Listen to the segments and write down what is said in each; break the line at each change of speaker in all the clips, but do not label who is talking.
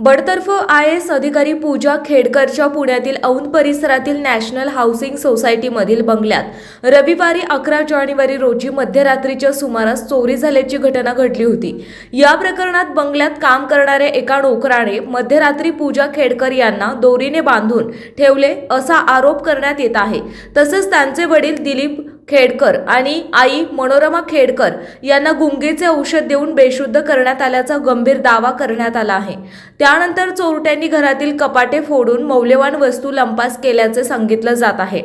बडतर्फ I S अधिकारी पूजा खेडकरच्या पुण्यातील औंध परिसरातील नॅशनल हाऊसिंग सोसायटीमधील बंगल्यात. रविवारी अकरा जानेवारी रोजी मध्यरात्रीच्या सुमारास चोरी झाल्याची घटना घडली होती. या प्रकरणात बंगल्यात काम करणाऱ्या एका नोकराने मध्यरात्री पूजा खेडकर यांना दोरीने बांधून ठेवले असा आरोप करण्यात येत आहे. तसेच त्यांचे वडील दिलीप खेडकर आणि आई मनोरमा खेडकर यांना गुंगीचे औषध देऊन बेशुद्ध करण्यात आल्याचा गंभीर दावा करण्यात आला आहे. त्यानंतर चोरट्यांनी घरातील कपाटे फोडून मौल्यवान वस्तू लंपास केल्याचे सांगितलं जात आहे.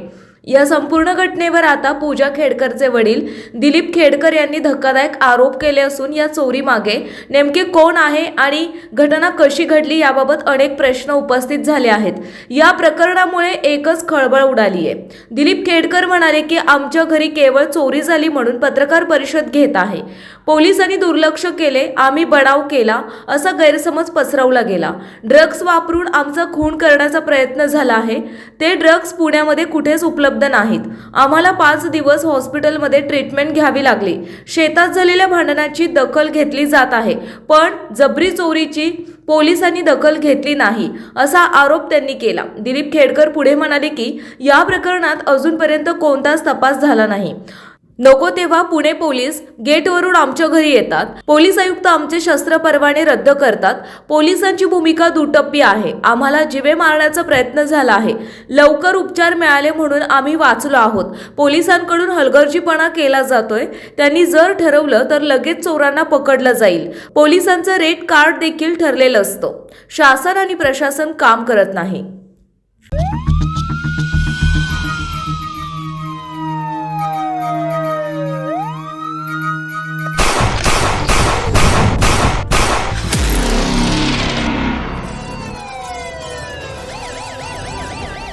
या संपूर्ण घटनेवर आता पूजा खेडकरचे वडील दिलीप खेडकर यांनी धक्कादायक आरोप केले असून या चोरीमागे नेमके कोण आहे आणि घटना कशी घडली याबाबत अनेक प्रश्न उपस्थित झाले आहेत. या प्रकरणामुळे एकच खळबळ उडाली आहे दिलीप खेडकर म्हणाले की आमच्या घरी केवळ चोरी झाली म्हणून पत्रकार परिषद घेत आहे. पोलिसांनी दुर्लक्ष केले आम्ही बडाव केला असा गैरसमज पसरवला गेला. ड्रग्ज वापरून आमचा खून करण्याचा प्रयत्न झाला आहे. ते ड्रग्ज पुण्यामध्ये कुठेच उपलब्ध नाहीत. आम्हाला पाच दिवस हॉस्पिटलमध्ये ट्रीटमेंट घ्यावी लागली. शेतात झालेल्या भांडणाची दखल घेतली जात आहे पण जबरी चोरीची पोलिसांनी दखल घेतली नाही असा आरोप त्यांनी केला. दिलीप खेडकर पुढे म्हणाले की या प्रकरणात अजूनपर्यंत कोणताच तपास झाला नाही. नको तेव्हा पुणे पोलीस गेटवरून आमच्या घरी येतात. पोलीस आयुक्त आमचे शस्त्र परवाने रद्द करतात. पोलिसांची भूमिका दुटप्पी आहे. आम्हाला जिवे मारण्याचा प्रयत्न झाला आहे. लवकर उपचार मिळाले म्हणून आम्ही वाचलो आहोत. पोलिसांकडून हलगर्जीपणा केला जातोय. त्यांनी जर ठरवलं तर लगेच चोरांना पकडलं जाईल. पोलिसांचं रेट कार्ड देखील ठरलेलं असतं. शासन आणि प्रशासन काम करत नाही.